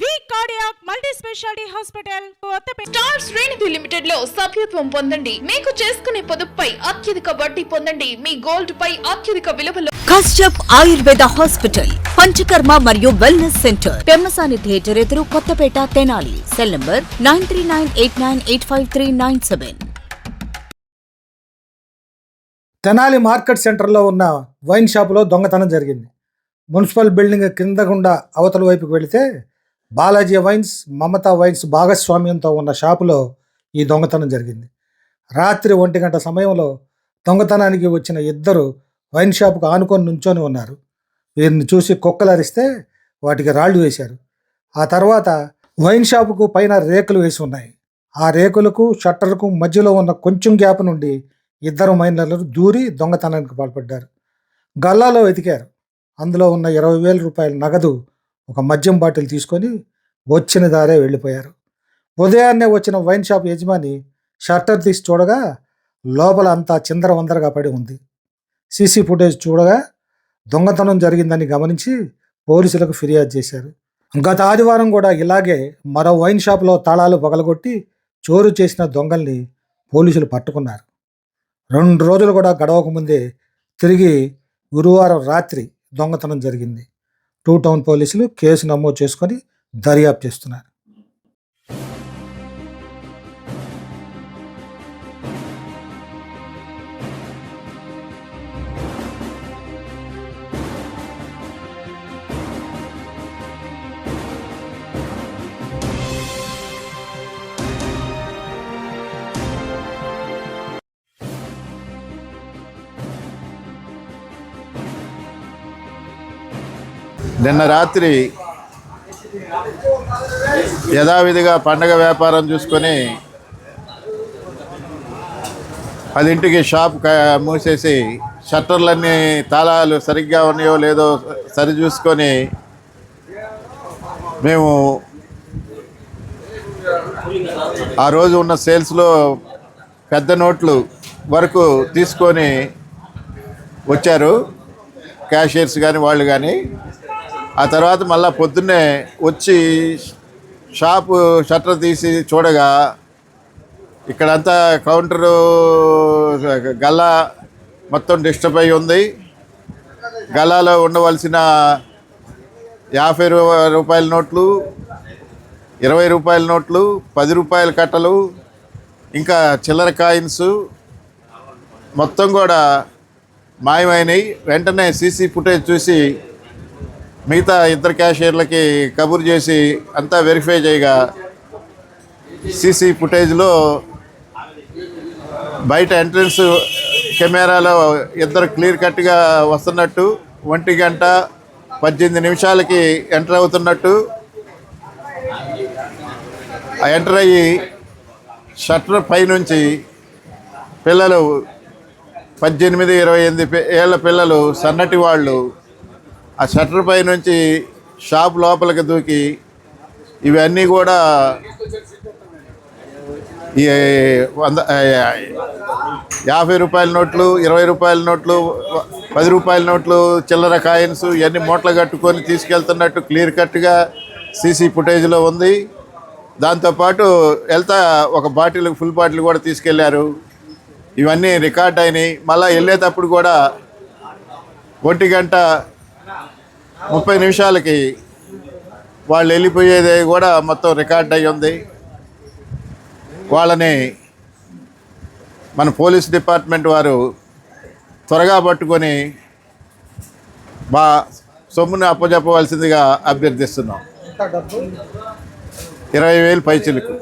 V cardiac multi speciality hospital Kothapeta star శ్రేణిధి లిమిటెడ్లో సభ్యత్వం పొందండి. మీకు చేసుకునే పొదుపుపై అత్యధిక వడ్డీ పొందండి. మీ గోల్డ్ పై అత్యధిక విలువలో. కశ్యప్ ఆయుర్వేద హాస్పిటల్ పంచకర్మ మరియు వెల్నెస్ సెంటర్ పెమ్మసాని థియేటర్ ఎదురు Kothapeta Tenali. Cell number nine three nine eight nine eight five three nine seven. Tenali market సెంటర్లో ఉన్న వైన్ షాపులో దొంగతనం జరిగింది. మున్సిపల్ బిల్డింగ్ కింద గుండా అవతల వైపుకి వెళితే బాలాజీ వైన్స్ మమతా వైన్స్ భాగస్వామ్యంతో ఉన్న షాపులో ఈ దొంగతనం జరిగింది. రాత్రి ఒంటి గంట సమయంలో దొంగతనానికి వచ్చిన ఇద్దరు వైన్ షాపుకు ఆనుకొని నుంచొని ఉన్నారు. వీరిని చూసి కుక్కలరిస్తే వాటికి రాళ్ళు వేశారు. ఆ తర్వాత వైన్ షాపుకు పైన రేకులు వేసి ఉన్నాయి. ఆ రేకులకు షట్టర్కు మధ్యలో ఉన్న కొంచెం గ్యాప్ నుండి ఇద్దరు మైనర్లు దూరి దొంగతనానికి పాల్పడ్డారు. గల్లాలో వెతికారు. అందులో ఉన్న ఇరవై వేల రూపాయల నగదు ఒక మద్యం బాటిల్ తీసుకొని వచ్చిన దారే వెళ్ళిపోయారు. ఉదయాన్నే వచ్చిన వైన్ షాప్ యజమాని షట్టర్ తీసి చూడగా లోపల అంతా చిందరవందరగా పడి ఉంది. సీసీ ఫుటేజ్ చూడగా దొంగతనం జరిగిందని గమనించి పోలీసులకు ఫిర్యాదు చేశారు. గత ఆదివారం కూడా ఇలాగే మరో వైన్ షాప్లో తాళాలు పగలగొట్టి చోరు చేసిన దొంగల్ని పోలీసులు పట్టుకున్నారు. రెండు రోజులు కూడా గడవక ముందే తిరిగి గురువారం రాత్రి దొంగతనం జరిగింది. టూ టౌన్ పోలీసులు కేసు నమోదు చేసుకొని దర్యాప్తు చేస్తున్నారు. నిన్న రాత్రి యథావిధిగా పండగ వ్యాపారం చూసుకొని పదింటికి షాప్ మూసేసి షట్టర్లన్నీ తాళాలు సరిగ్గా ఉన్నాయో లేదో సరి చూసుకొని మేము ఆ రోజు ఉన్న సేల్స్లో పెద్ద నోట్లు వరకు తీసుకొని వచ్చారు. క్యాషియర్స్ కానీ వాళ్ళు కానీ ఆ తర్వాత మళ్ళీ పొద్దున్నే వచ్చి షాపు షట్టర్ తీసి చూడగా ఇక్కడంతా కౌంటరు గల్లా మొత్తం డిస్టర్బ్ అయి ఉంది. గల్లాలో ఉండవలసిన యాభై రూ- రూపాయల నోట్లు ఇరవై రూపాయల నోట్లు పది రూపాయల కట్టలు ఇంకా చిల్లర కాయిన్స్ మొత్తం కూడా మాయమైనవి వెంటనే సీసీ ఫుటేజ్ చూసి మిగతా ఇద్దరు క్యాషియర్లకి కబురు చేసి అంతా వెరిఫై చేయగా సీసీ ఫుటేజ్లో బయట ఎంట్రన్స్ కెమెరాలో ఇద్దరు క్లియర్ కట్గా వస్తున్నట్టు ఒంటి గంట పద్దెనిమిది నిమిషాలకి ఎంటర్ అవుతున్నట్టు. ఎంటర్ అయ్యి షట్టర్ పైనుంచి పిల్లలు పద్దెనిమిది ఇరవై ఎనిమిది ఏళ్ళ పిల్లలు సన్నటి వాళ్ళు ఆ షట్టర్ పై నుంచి షాప్ లోపలికి దూకి ఇవన్నీ కూడా ఈ వంద యాభై రూపాయల నోట్లు ఇరవై రూపాయల నోట్లు పది రూపాయల నోట్లు చిల్లర కాయిన్స్ ఇవన్నీ మూటలు కట్టుకొని తీసుకెళ్తున్నట్టు క్లియర్ కట్గా సీసీ ఫుటేజ్లో ఉంది. దాంతోపాటు వెళ్తా ఒక బాటిల్ ఫుల్ బాటిల్ కూడా తీసుకెళ్ళారు. ఇవన్నీ రికార్డ్ అయినాయి. మళ్ళీ వెళ్ళేటప్పుడు కూడా ఒంటి గంట ముప్పై నిమిషాలకి వాళ్ళు వెళ్ళిపోయేది కూడా మొత్తం రికార్డ్ అయి ఉంది. వాళ్ళని మన పోలీస్ డిపార్ట్మెంట్ వారు త్వరగా పట్టుకొని మా సొమ్ముని అప్పచెప్పవలసిందిగా అభ్యర్థిస్తున్నాం. ఇరవై వేలు పైచిలకు.